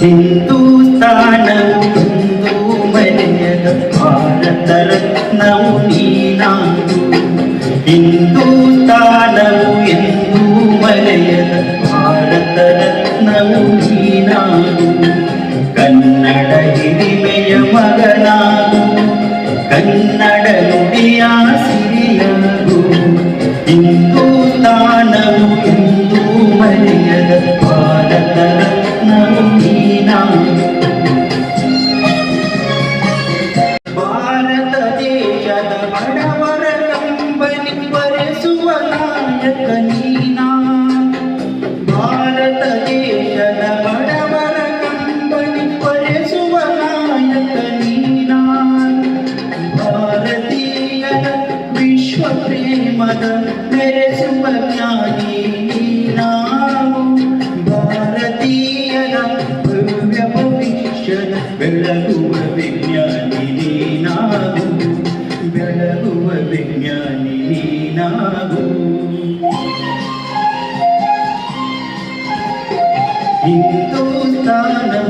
ഹിന്ദുസ്ഥാനം ഹിന്ദുമനയനം ഭാരതരത്നവും നീനാണ്ടു ഹിന്ദുസ്ഥാനവും ഹിന്ദുമനയനം ഭാരതരത്നവും നീനാണ്ടു കന്നഡ ഹിരിമയ മകനാകൂ ഹിന്ദു ದೇಶದ ಬಡವರ ಕಂಬನಿ ಬರೆಸುವ ನಾಯಕ ನೀನಾ ಭಾರತ ದೇಶದ ಬಡವರ ಕಂಬನಿ ಬರೆಸುವ ನಾಯಕ ನೀನಾ ಭಾರತೀಯರ ವಿಶ್ವ ಪ್ರೇಮದ ಮೆರೆಸುವ ಜ್ಞಾನಿ ನೀನಾವು ಭಾರತೀಯರ ಭವ್ಯ ಭವಿಷ್ಯದ ಬೆಳಗುವ ವಿಜ್ಞಾನಿ ನೀನಾಗು ಬೆಳಗುವ నీనాగు హిందూస్థానం